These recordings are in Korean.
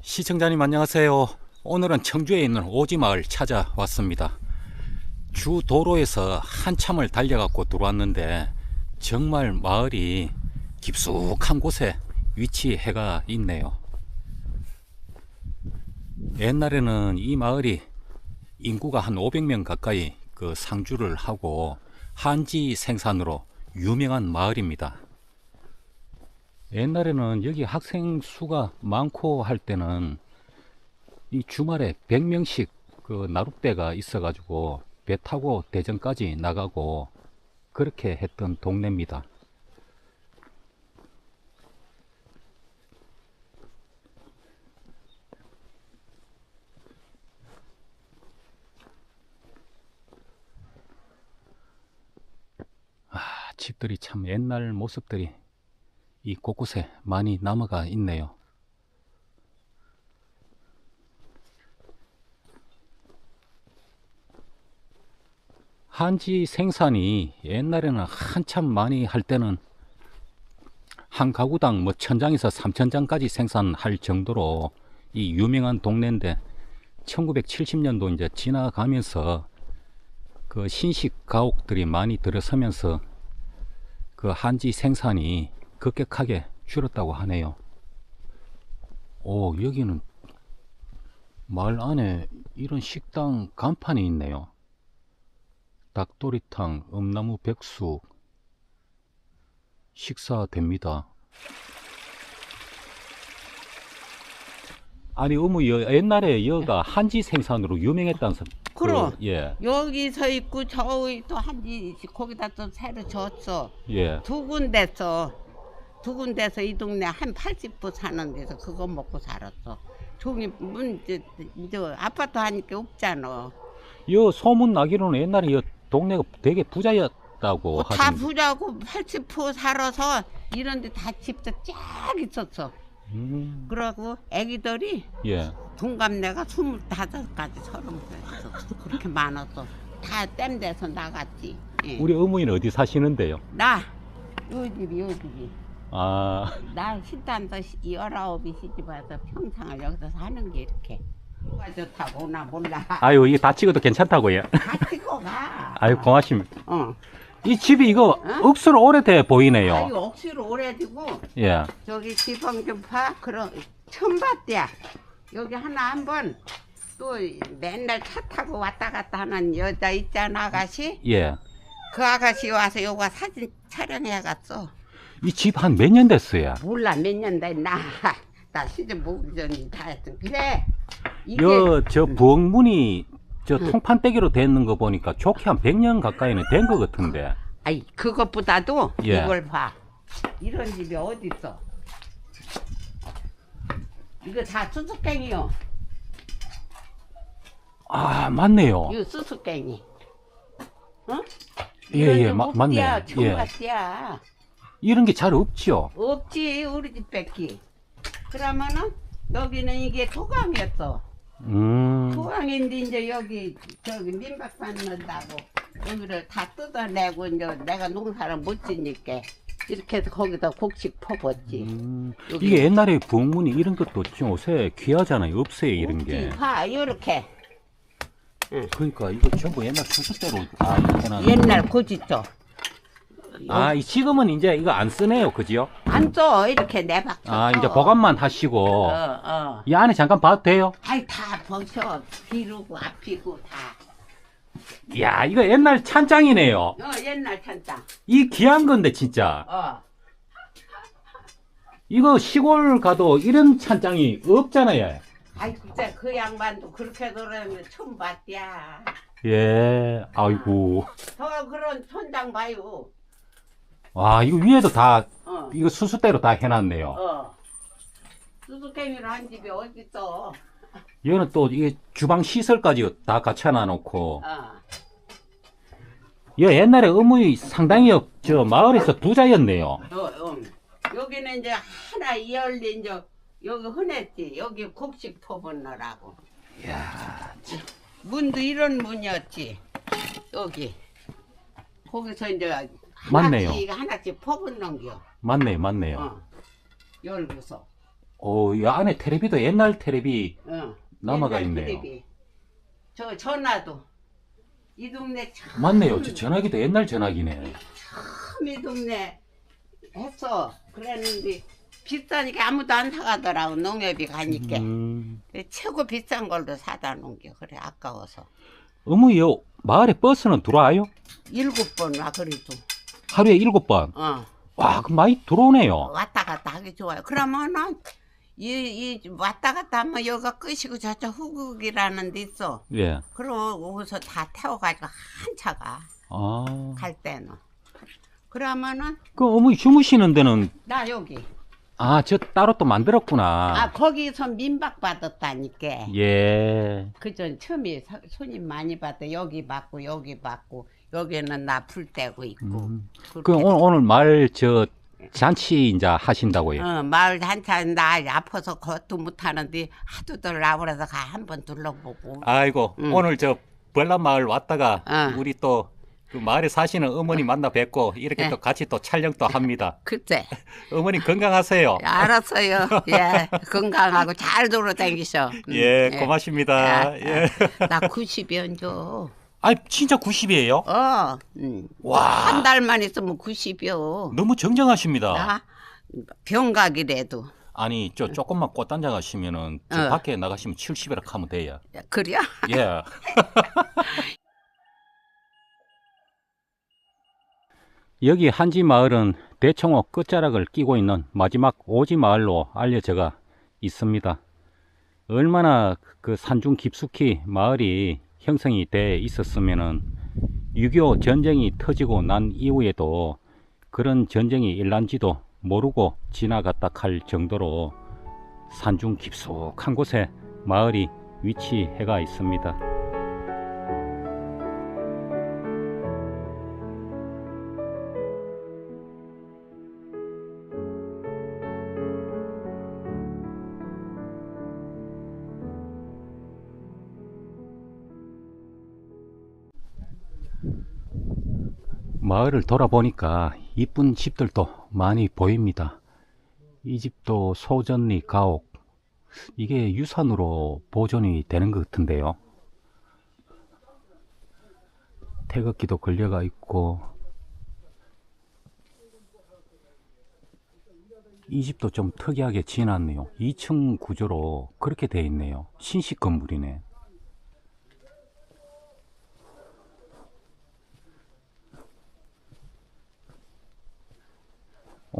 시청자님 안녕하세요. 오늘은 청주에 있는 오지마을 찾아왔습니다. 주 도로에서 한참을 달려갖고 들어왔는데 정말 마을이 깊숙한 곳에 위치해가 있네요. 옛날에는 이 마을이 인구가 한 500명 가까이 그 상주를 하고 한지 생산으로 유명한 마을입니다. 옛날에는 여기 학생 수가 많고 할 때는 이 주말에 100명씩 그 나룻배가 있어 가지고 배 타고 대전까지 나가고 그렇게 했던 동네입니다. 아, 집들이 참 옛날 모습들이 이 곳곳에 많이 남아가 있네요. 한지 생산이 옛날에는 한참 많이 할 때는 한 가구당 뭐 천장에서 삼천장까지 생산할 정도로 이 유명한 동네인데 1970년도 이제 지나가면서 그 신식 가옥들이 많이 들어서면서 그 한지 생산이 급격하게 줄었다고 하네요. 오, 여기는 마을 안에 이런 식당 간판이 있네요. 닭도리탕, 음나무 백숙, 식사됩니다. 아니, 어머, 여, 옛날에 여가 한지 생산으로 유명했다면서. 그, 그럼. 예, 여기 서 있고 저기 또 한지 거기다 또 새로 졌어. 예. 두 군데서 두 군데서 이 동네 한 80부 사는 데서 그거 먹고 살았어. 종이 문 이제, 이제 아파트 하니까 없잖아. 여 소문 나기로는 옛날에 여 동네가 되게 부자였다고 다 하던데. 부자고 80부 살아서 이런 데 다 집도 쫙 있었어. 음, 그러고 애기들이 예. 동갑내가 25가지 서른 있었어. 그렇게 많았어. 다 땜 돼서 나갔지. 예. 우리 어머니는 어디 사시는데요? 나, 요 집이, 요 집이. 아, 나 신단서 열아홉이 시집 와서 평생을 여기서 사는 게 이렇게. 뭐가 좋다고 나 몰라. 아유, 이게 다 찍어도 괜찮다고요? 다 찍어 가. 아유, 고맙습니다. 어. 이 집이 이거 응? 억수로 오래돼 보이네요. 억수로 오래지고, 예. 저기 지방 좀 봐. 그럼, 처음 봤대야. 여기 하나 한 번, 또 맨날 차 타고 왔다 갔다 하는 여자 있잖아, 아가씨. 예. 그 아가씨 와서 요거 사진 촬영해 갔어. 이 집 한 몇 년 됐어요? 몰라 몇 년 됐나 나 시집 모기 전이 다 했어 그래 이게 여, 저 부엌문이 저 통판떼기로 되는 거 보니까 좋게 한 100년 가까이는 된것 같은데. 아이 그것보다도 예. 이걸 봐 이런 집이 어디 있어 이거 다 수수깽이요 아, 맞네요. 이거 수수깽이 어? 예, 예, 마- 맞네. 예. 청바지야 이런 게 잘 없죠. 없지 우리 집 뺏기 그러면은 여기는 이게 토강이었어 음. 토강인데 이제 여기 저기 민박 받는다고 여기를 다 뜯어내고 이제 내가 농사를 못 지니까 이렇게 해서 거기다 곡식 퍼붓지. 음. 여기. 이게 옛날에 부엌문이 이런 것도 지금 요새 귀하잖아요. 없어요, 이런 게. 봐, 이렇게 그러니까 이거 전부 옛날 아, 이렇게 나 옛날 고지죠. 아, 이 지금은 이제 이거 안 쓰네요. 그지요? 안 써, 이렇게 내박. 아, 이제 보관만 하시고. 어, 어. 이 안에 잠깐 봐도 돼요? 아이 다 벗어, 비르고 앞이고 다. 야, 이거 옛날 찬장이네요. 어, 옛날 찬장. 이 귀한 건데, 진짜. 어. 이거 시골 가도 이런 찬장이 없잖아요. 아이 진짜 그 양반도 그렇게 노래면 처음 봤야. 예, 아이고. 더 그런 천장 봐요. 와, 이거 위에도 다, 어. 이거 수수대로 다 해놨네요. 어. 수수께미로 한 집이 어딨어. 이거는 또, 이게 주방 시설까지 다 갖춰놔 놓고. 어. 이 옛날에 어머니 상당히 저 마을에서 부자였네요. 어, 음. 여기는 이제 하나 열린 이제 여기 흔했지. 여기 곡식 퍼붓느라고. 이야, 문도 이런 문이었지. 여기. 거기서 이제 맞네요. 하나씩 하나씩 퍼붓는 겨. 맞네요, 맞네요. 어. 열고서. 어, 이 안에 테레비도 옛날 테레비 어. 남아가 옛날 있네요. 텔레비. 저 전화도 이 동네 참 맞네요. 저 전화기도 옛날 전화기네. 참이 동네 했어. 그랬는데 비싸니까 아무도 안 사가더라고 농협이 가니까 음. 최고 비싼 걸로 사다 놓은 게 그래 아까워서 어머, 요 마을에 버스는 들어와요? 일곱 번 와 그래도 하루에 일곱 번. 어 와, 그 많이 들어오네요. 왔다 갔다 하기 좋아요. 그러면은 이, 이 왔다 갔다 하면 여기가 끝이고 저쪽 후국이라는 데 있어. 예. 그러고서 다 태워가지고 한 차가 아. 갈 때는. 그러면은 그 어머니 주무시는 데는 나 여기. 아, 저 따로 또 만들었구나. 아 거기서 민박 받았다니까. 예. 그전 처음에 사- 손님 많이 받다 여기 받고 여기 받고 여기는 나풀 떼고 있고. 음. 그. 오늘 오늘 말 저 잔치 이제 하신다고 요. 어, 마을 한참 나 아파서 걷도 못하는데 하도들 나오라서 가 한번 둘러보고. 아이고 음. 오늘 저 벌람 마을 왔다가 어. 우리 또 그 마을에 사시는 어머니 만나 뵙고 이렇게 네. 또 같이 또 촬영도 합니다. 그때 어머니 건강하세요. 알았어요. 예, 건강하고 잘 돌아다니셔. 음, 예, 고맙습니다. 아, 예. 나 90연조. 아, 진짜 90이에요? 어, 음. 와. 한 달만 있으면 90여. 너무 정정하십니다. 나 병각이라도. 아니, 저 조금만 꽃단장 하시면은 저 어. 밖에 나가시면 70이라 하면 돼요. 그래? 예. 여기 한지 마을은 대청호 끝자락을 끼고 있는 마지막 오지 마을로 알려져가 있습니다. 얼마나 그 산중 깊숙이 마을이 형성이 돼 있었으면은 6.25 전쟁이 터지고 난 이후에도 그런 전쟁이 일난지도 모르고 지나갔다 할 정도로 산중 깊숙한 곳에 마을이 위치해가 있습니다. 마을을 돌아보니까 이쁜 집들도 많이 보입니다. 이 집도 소전리 가옥 이게 유산으로 보존이 되는 것 같은데요. 태극기도 걸려가 있고 이 집도 좀 특이하게 지어놨네요. 2층 구조로 그렇게 돼 있네요. 신식 건물이네.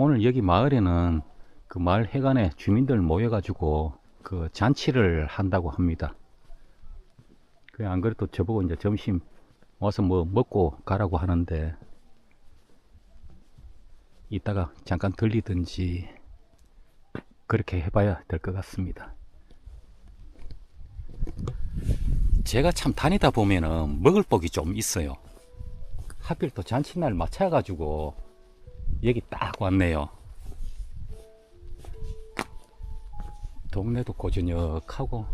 오늘 여기 마을에는 그 마을 해관에 주민들 모여가지고 그 잔치를 한다고 합니다. 그안 그래도 저보고 이제 점심 와서 뭐 먹고 가라고 하는데 이따가 잠깐 들리든지 그렇게 해봐야 될 것 같습니다. 제가 참 다니다 보면은 먹을 복이 좀 있어요. 하필 또 잔치날 맞춰가지고 여기 딱 왔네요. 동네도 고즈넉하고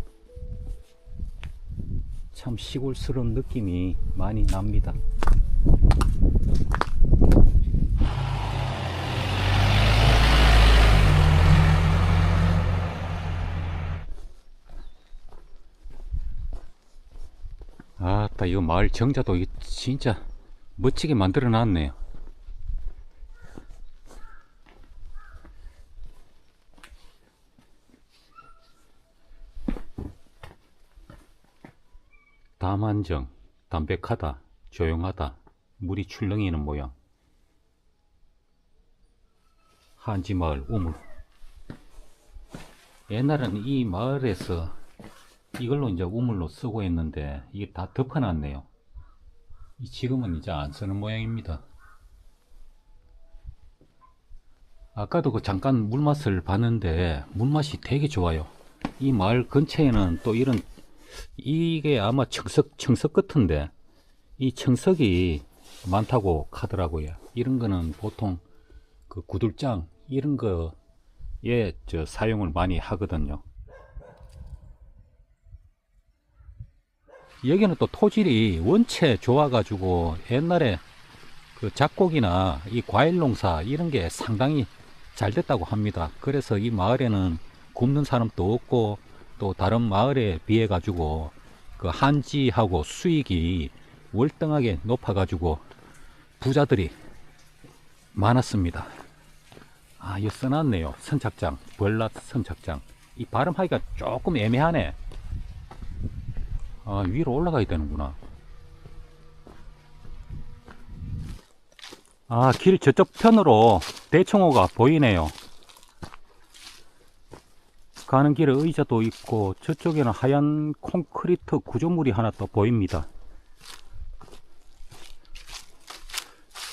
참 시골스러운 느낌이 많이 납니다. 아따 이거 마을 정자도 진짜 멋지게 만들어 놨네요. 다만정, 담백하다, 조용하다, 물이 출렁이는 모양. 한지마을 우물. 옛날에는 이 마을에서 이걸로 이제 우물로 쓰고 있는데 이게 다 덮어놨네요. 이 지금은 이제 안 쓰는 모양입니다. 아까도 그 잠깐 물맛을 봤는데 물맛이 되게 좋아요. 이 마을 근처에는 또 이런 이게 아마 청석 청석 같은데 이 청석이 많다고 하더라고요. 이런 거는 보통 그 구들장 이런 거에 저 사용을 많이 하거든요. 여기는 또 토질이 원체 좋아 가지고 옛날에 그 작곡이나 이 과일 농사 이런 게 상당히 잘 됐다고 합니다. 그래서 이 마을에는 굶는 사람도 없고 또 다른 마을에 비해 가지고 그 한지하고 수익이 월등하게 높아 가지고 부자들이 많았습니다. 아, 이거 써놨네요. 선착장, 벌랏 선착장. 이 발음하기가 조금 애매하네. 아, 위로 올라가야 되는구나. 아, 길 저쪽 편으로 대청호가 보이네요. 가는 길에 의자도 있고 저쪽에는 하얀 콘크리트 구조물이 하나 또 보입니다.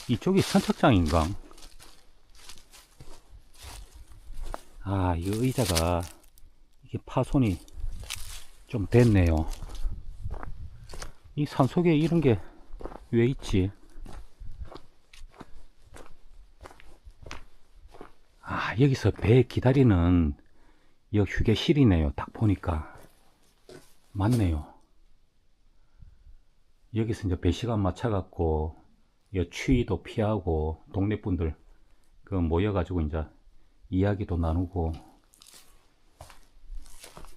이쪽이 선착장인가? 아, 이 의자가 이게 파손이 좀 됐네요. 이 산속에 이런 게 왜 있지? 아, 여기서 배 기다리는 여 휴게실이네요. 딱 보니까. 맞네요. 여기서 이제 배 시간 맞춰갖고, 여 추위도 피하고, 동네 분들 그 모여가지고 이제 이야기도 나누고,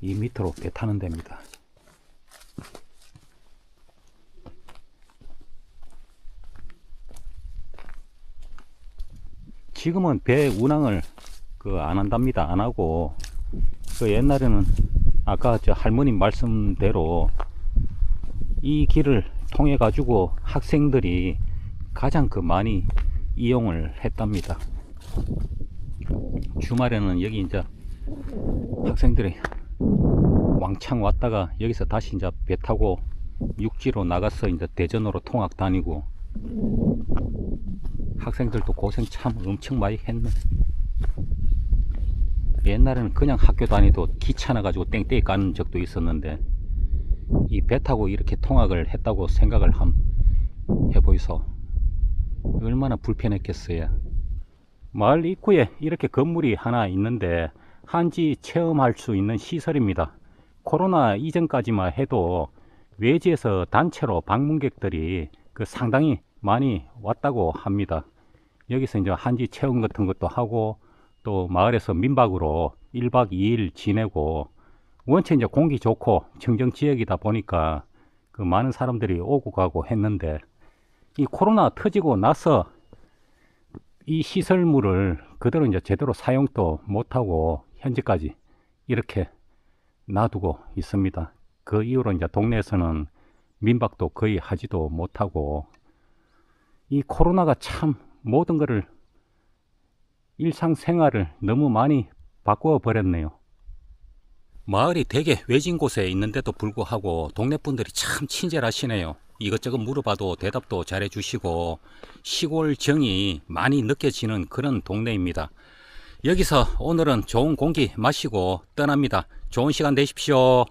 이 밑으로 배 타는 데입니다. 지금은 배 운항을 그 안 한답니다. 안 하고 그 옛날에는 아까 저 할머님 말씀대로 이 길을 통해 가지고 학생들이 가장 그 많이 이용을 했답니다. 주말에는 여기 이제 학생들이 왕창 왔다가 여기서 다시 이제 배 타고 육지로 나가서 이제 대전으로 통학 다니고 학생들도 고생 참 엄청 많이 했네. 옛날에는 그냥 학교 다니도 귀찮아 가지고 땡땡이 까는 적도 있었는데 이 배 타고 이렇게 통학을 했다고 생각을 함 해보이소. 얼마나 불편했겠어요. 마을 입구에 이렇게 건물이 하나 있는데 한지 체험할 수 있는 시설입니다. 코로나 이전까지만 해도 외지에서 단체로 방문객들이 그 상당히 많이 왔다고 합니다. 여기서 이제 한지 체험 같은 것도 하고 또 마을에서 민박으로 1박 2일 지내고 원체 이제 공기 좋고 청정 지역이다 보니까 그 많은 사람들이 오고 가고 했는데 이 코로나 터지고 나서 이 시설물을 그대로 이제 제대로 사용도 못하고 현재까지 이렇게 놔두고 있습니다. 그 이후로 이제 동네에서는 민박도 거의 하지도 못하고 이 코로나가 참 모든 것을 일상생활을 너무 많이 바꾸어 버렸네요. 마을이 되게 외진 곳에 있는데도 불구하고 동네 분들이 참 친절하시네요. 이것저것 물어봐도 대답도 잘해 주시고 시골 정이 많이 느껴지는 그런 동네입니다. 여기서 오늘은 좋은 공기 마시고 떠납니다. 좋은 시간 되십시오.